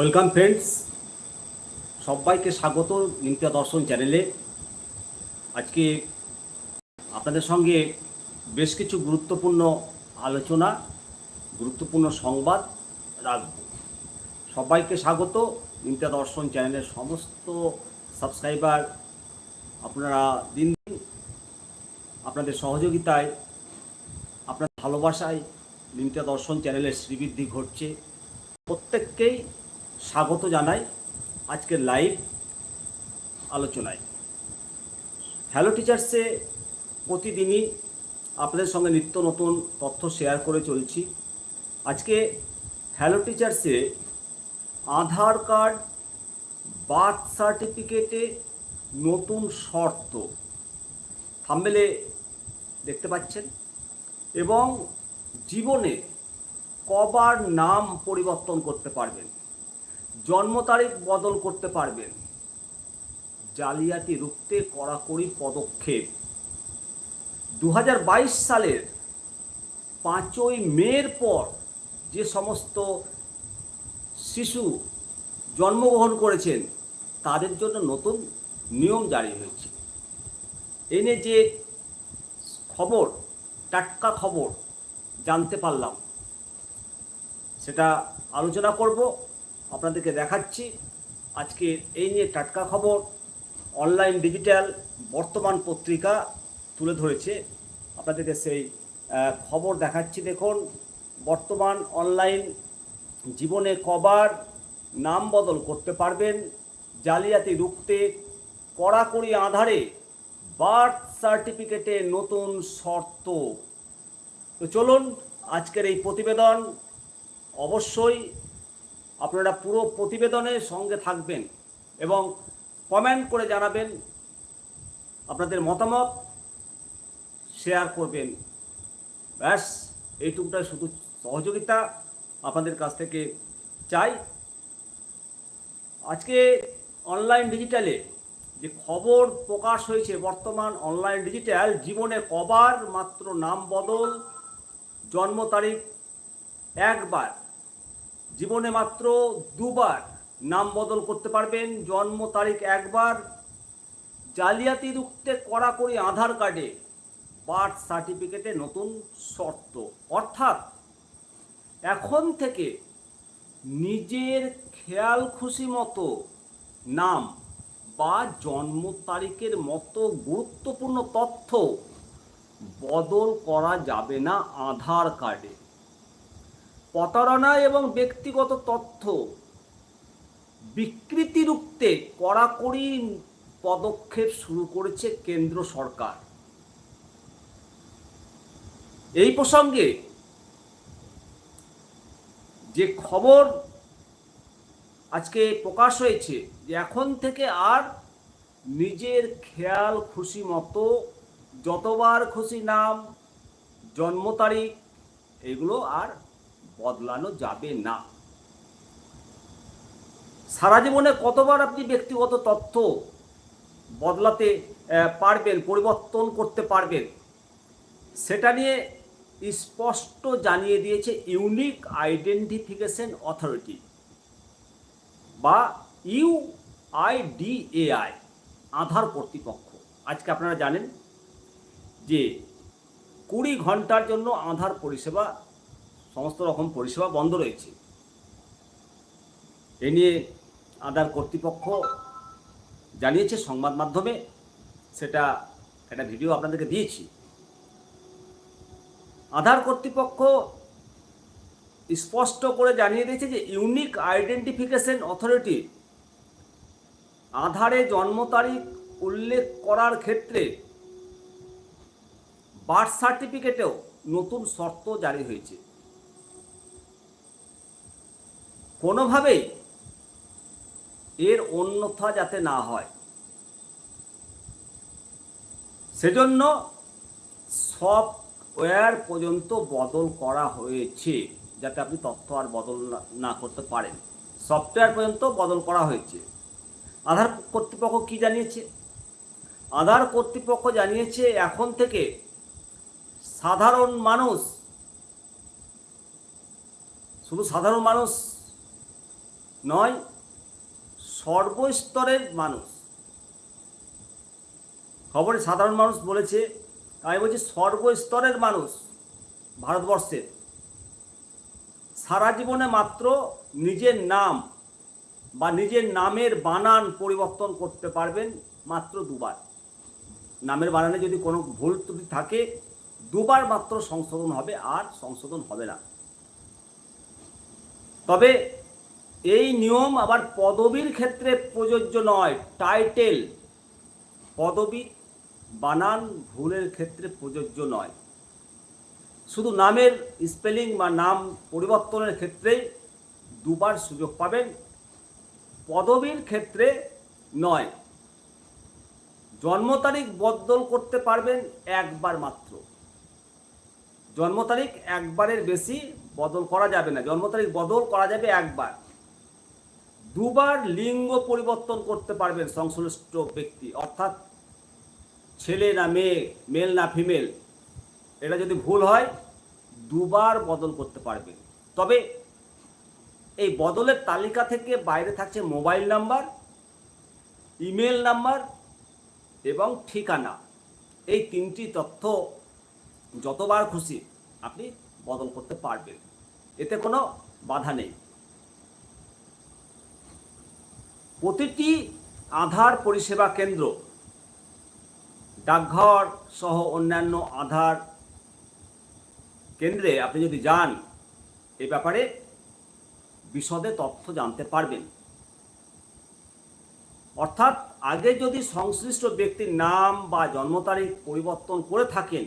Welcome friends সবাইকে স্বাগত নিত্যা দর্শন চ্যানেলে আজকে আপনাদের সঙ্গে বেশ কিছু গুরুত্বপূর্ণ আলোচনা, গুরুত্বপূর্ণ সংবাদ রাখব। সবাইকে স্বাগত। নিত্যা দর্শন চ্যানেলের সমস্ত সাবস্ক্রাইবার আপনারা দিন দিন আপনাদের সহযোগিতায় আপনার ভালোবাসায় নিত্যা দর্শন চ্যানেলের শ্রীবৃদ্ধি ঘটছে। প্রত্যেককেই স্বাগত জানাই আজকের লাইভ আলোচনায়। হ্যালো টিচার্সে প্রতিদিনই আপনাদের সঙ্গে নিত্য নতুন তথ্য শেয়ার করে চলছি। আজকে হ্যালো টিচার্সে আধার কার্ড বার্থ সার্টিফিকেটে নতুন শর্ত। থাম্বেলে দেখতে পাচ্ছেন। এবং জীবনে কবার নাম পরিবর্তন করতে পারবেন। জন্ম তারিখ বদল করতে পারবেন জালিয়াতি রুখতে কড়াকড়ি পদক্ষেপ। দু হাজার বাইশ সালের পাঁচই মের পর যে সমস্ত শিশু জন্মগ্রহণ করেছেন, তাদের জন্য নতুন নিয়ম জারি হয়েছে। এনে যে খবর, টাটকা খবর জানতে পারলাম, সেটা আলোচনা করব। আপনাদেরকে দেখাচ্ছি। আজকে এই নিয়ে টাটকা খবর। অনলাইন ডিজিটাল বর্তমান পত্রিকা তুলে ধরেছে। আপনাদেরকে সেই খবর দেখাচ্ছি দেখুন। বর্তমান অনলাইন জীবনে কবার নাম বদল করতে পারবেন। জালিয়াতি রুখতে কড়াকড়ি আধারে বার্থ সার্টিফিকেটে নতুন শর্ত। তো চলুন আজকের এই প্রতিবেদন। অবশ্যই আপনারা পুরো প্রতিবেদনের সঙ্গে থাকবেন এবং কমেন্ট করে জানাবেন আপনাদের মতামত, শেয়ার করবেন। ব্যাস, এইটুকুটাই শুধু সহযোগিতা আপনাদের কাছ থেকে চাই। আজকে অনলাইন ডিজিটালে যে খবর প্রকাশ হয়েছে, বর্তমান অনলাইন ডিজিটাল জীবনে কবার মাত্র নাম বদল, জন্ম তারিখ একবার। জীবনে মাত্র দুবার নাম বদল করতে পারবেন। জন্ম তারিখ একবার। জালিয়াতি রুখতে কড়াকড়ি আধার কার্ডে বার্থ সার্টিফিকেটে নতুন শর্ত। অর্থাৎ এখন থেকে নিজের খেয়াল খুশি মতো নাম বা জন্ম তারিখের মতো গুরুত্বপূর্ণ তথ্য বদল করা যাবে না আধার কার্ডে। প্রতারণা এবং ব্যক্তিগত তথ্য বিকৃতি রুখতে কড়াকড়ি পদক্ষেপ শুরু করেছে কেন্দ্র সরকার। এই প্রসঙ্গে যে খবর আজকে প্রকাশ হয়েছে যে এখন থেকে আর নিজের খেয়াল খুশি মতো, যতবার খুশি নাম, জন্ম তারিখ, এগুলো আর বদলানো যাবে না। সারা জীবনে কতবার আপনি ব্যক্তিগত তথ্য বদলাতে পারবেন, পরিবর্তন করতে পারবেন, সেটা নিয়ে স্পষ্ট জানিয়ে দিয়েছে ইউনিক আইডেন্টিফিকেশন অথরিটি বা ইউআইডিএআই আধার কর্তৃপক্ষ। আজকে আপনারা জানেন যে কুড়ি ঘণ্টার জন্য আধার পরিষেবা সমস্ত রকম পরিষেবা বন্ধ রয়েছে। এ নিয়ে আধার কর্তৃপক্ষ জানিয়েছে সংবাদ মাধ্যমে, সেটা একটা ভিডিও আপনাদেরকে দিয়েছি। আধার কর্তৃপক্ষ স্পষ্ট করে জানিয়ে দিয়েছে যে ইউনিক আইডেন্টিফিকেশন অথরিটি আধারে জন্ম তারিখ উল্লেখ করার ক্ষেত্রে বার্থ সার্টিফিকেটেও নতুন শর্ত জারি হয়েছে। কোনোভাবেই এর অন্যথা যাতে না হয়। সেজন্য সফটওয়্যার পর্যন্ত বদল করা হয়েছে, যাতে আপনি তথ্য আর বদল না- না করতে পারেন। সফটওয়্যার পর্যন্ত বদল করা হয়েছে। আধার কর্তৃপক্ষ কি জানিয়েছে? আধার কর্তৃপক্ষ জানিয়েছে, এখন থেকে সাধারণ মানুষ, শুধু সাধারণ মানুষ নয়, সর্বস্তরের মানুষ। খবরে সাধারণ মানুষ বলেছে, আমি বলছি সর্বস্তরের মানুষ ভারতবর্ষের সারা জীবনে মাত্র নিজের নাম বা নিজের নামের বানান পরিবর্তন করতে পারবেন মাত্র দুবার। নামের বানানে যদি কোনো ভুল ত্রুটি থাকে, দুবার মাত্র সংশোধন হবে, আর সংশোধন হবে না। তবে এই নিয়ম আবার পদবীর ক্ষেত্রে প্রযোজ্য নয় টাইটেল পদবী বানান ভুলের ক্ষেত্রে প্রযোজ্য নয়। শুধু নামের স্পেলিং বা নাম পরিবর্তনের ক্ষেত্রে দুবার সুযোগ পাবেন, পদবীর ক্ষেত্রে নয়। জন্ম তারিখ বদল করতে পারবেন একবার মাত্র। জন্ম তারিখ একবারের বেশি বদল করা যাবে না। জন্ম তারিখ বদল করা যাবে একবার। দুবার লিঙ্গ পরিবর্তন করতে পারবেন সংশ্লিষ্ট ব্যক্তি, অর্থাৎ ছেলে না মেয়ে মেল না ফিমেল এটা যদি ভুল হয়, দুবার বদল করতে পারবেন। তবে এই বদলের তালিকা থেকে বাইরে থাকছে মোবাইল নাম্বার, ইমেল নাম্বার এবং ঠিকানা। এই তিনটি তথ্য যতবার খুশি আপনি বদল করতে পারবেন। এতে কোনো বাধা নেই। প্রতিটি আধার পরিষেবা কেন্দ্র, ডাকঘর সহ অন্যান্য আধার কেন্দ্রে আপনি যদি যান, এ ব্যাপারে বিশদে তথ্য জানতে পারবেন। অর্থাৎ আগে যদি সংশ্লিষ্ট ব্যক্তির নাম বা জন্ম তারিখ পরিবর্তন করে থাকেন,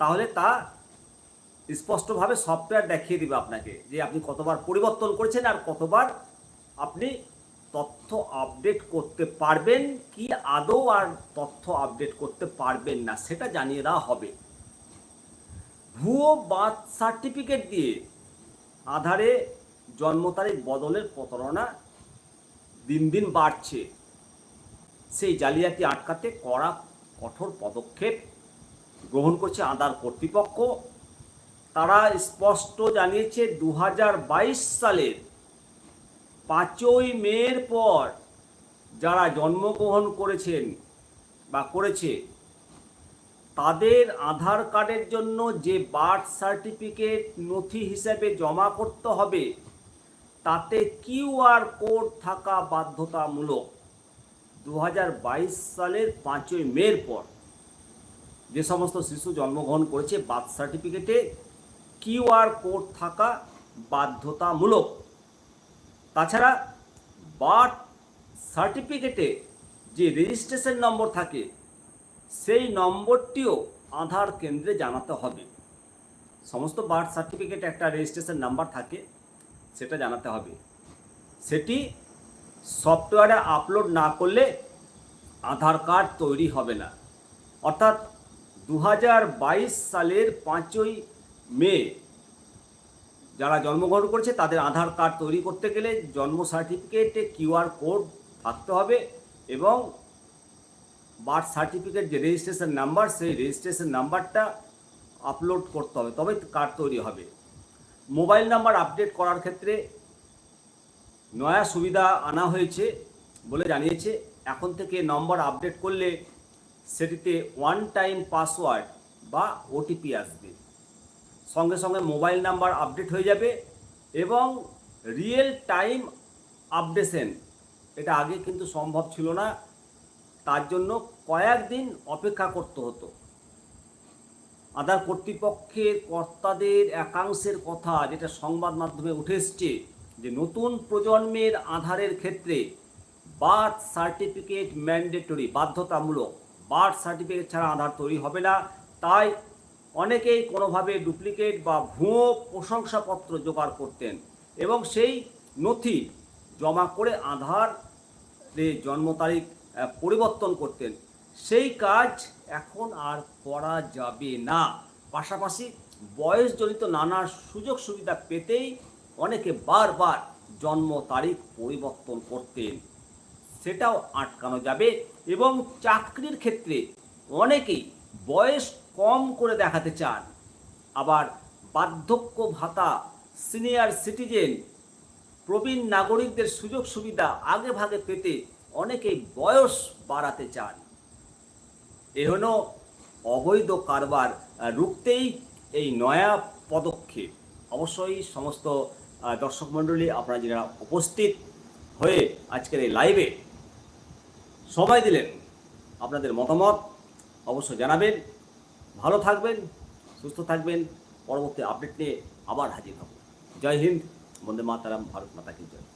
তাহলে তা স্পষ্টভাবে সফটওয়্যার দেখিয়ে দিবে আপনাকে যে আপনি কতবার পরিবর্তন করেছেন আর কতবার আপনি তথ্য আপডেট করতে পারবেন? কি আদৌ আর তথ্য আপডেট করতে পারবেন না, সেটা জানিয়ে দেওয়া হবে। ভুয়ো বার্থ সার্টিফিকেট দিয়ে আধারে জন্ম তারিখ, বদলের প্রতারণা দিন দিন বাড়ছে। সেই জালিয়াতি আটকাতে কড়া, কঠোর পদক্ষেপ গ্রহণ করছে আধার কর্তৃপক্ষ। তারা স্পষ্ট জানিয়েছে দু সালের পাঁচই মেয়ের পর যারা জন্মগ্রহণ করেছেন বা করেছে, তাদের আধার কার্ডের জন্য যে বার্থ সার্টিফিকেট নথি হিসেবে জমা করতে হবে, তাতে কিউআর কোড থাকা বাধ্যতামূলক দু হাজার বাইশ সালের পাঁচই মের পর যে সমস্ত শিশু জন্মগ্রহণ করেছে, বার্থ সার্টিফিকেটে কিউআর কোড থাকা বাধ্যতামূলক তাছাড়া বার্থ সার্টিফিকেটে যে রেজিস্ট্রেশন নম্বর থাকে, সেই নম্বরটিও আধার কেন্দ্রে জানাতে হবে। সমস্ত বার্থ সার্টিফিকেট একটা রেজিস্ট্রেশন নাম্বার থাকে, সেটা জানাতে হবে। সেটি সফটওয়্যারে আপলোড না করলে আধার কার্ড তৈরি হবে না। অর্থাৎ দু হাজার বাইশ সালের পাঁচই মে যারা জন্মগ্রহণ করেছে, তাদের আধার কার্ড তৈরি করতে গেলে জন্ম সার্টিফিকেটে কিউআর কোড থাকতে হবে এবং বার্থ সার্টিফিকেট, যে রেজিস্ট্রেশন নাম্বার, সেই রেজিস্ট্রেশন নাম্বারটা আপলোড করতে হবে তবে কার্ড তৈরি হবে। মোবাইল নাম্বার আপডেট করার ক্ষেত্রে নয়া সুবিধা আনা হয়েছে বলে জানিয়েছে। এখন থেকে নম্বর আপডেট করলে সেটিতে ওয়ান টাইম পাসওয়ার্ড বা ওটিপি আসবে। সঙ্গে সঙ্গে মোবাইল নাম্বার আপডেট হয়ে যাবে এবং রিয়েল টাইম আপডেশন, এটা আগে কিন্তু সম্ভব ছিল না, তার জন্য কয়েকদিন অপেক্ষা করতে হতো। আধার কর্তৃপক্ষের কর্তাদের একাংশের কথা যেটা সংবাদ মাধ্যমে উঠে এসছে যে নতুন প্রজন্মের আধারের ক্ষেত্রে বার্থ সার্টিফিকেট ম্যান্ডেটরি, বাধ্যতামূলক। বার্থ সার্টিফিকেট ছাড়া আধার তৈরি হবে না, তাই অনেকেই কোনোভাবে ডুপ্লিকেট বা ভুয়ো প্রশংসাপত্র জোগাড় করতেন এবং সেই নথি জমা করে আধার জন্ম তারিখ পরিবর্তন করতেন। সেই কাজ এখন আর করা যাবে না। পাশাপাশি বয়সজনিত নানা সুযোগ সুবিধা পেতেই অনেকে বারবার জন্ম তারিখ পরিবর্তন করতেন। সেটাও আটকানো যাবে এবং চাকরির ক্ষেত্রে অনেকেই বয়স কম করে দেখাতে চান। আবার বার্ধক্য ভাতা, সিনিয়র সিটিজেন, প্রবীণ নাগরিকদের সুযোগ সুবিধা আগে ভাগে পেতে অনেকেই বয়স বাড়াতে চান। এ হলো অবৈধ কারবার রুখতেই এই নয়া পদক্ষেপ। অবশ্যই সমস্ত দর্শক মণ্ডলী, আপনারা যারা উপস্থিত হয়ে আজকের এই লাইভে সময় দিলেন, আপনাদের মতামত অবশ্যই জানাবেন। ভালো থাকবেন, সুস্থ থাকবেন। পরবর্তী আপডেট নিয়ে আবার হাজির হব। জয় হিন্দ, বন্দে মাতারাম, ভারত মাতা কি জয়।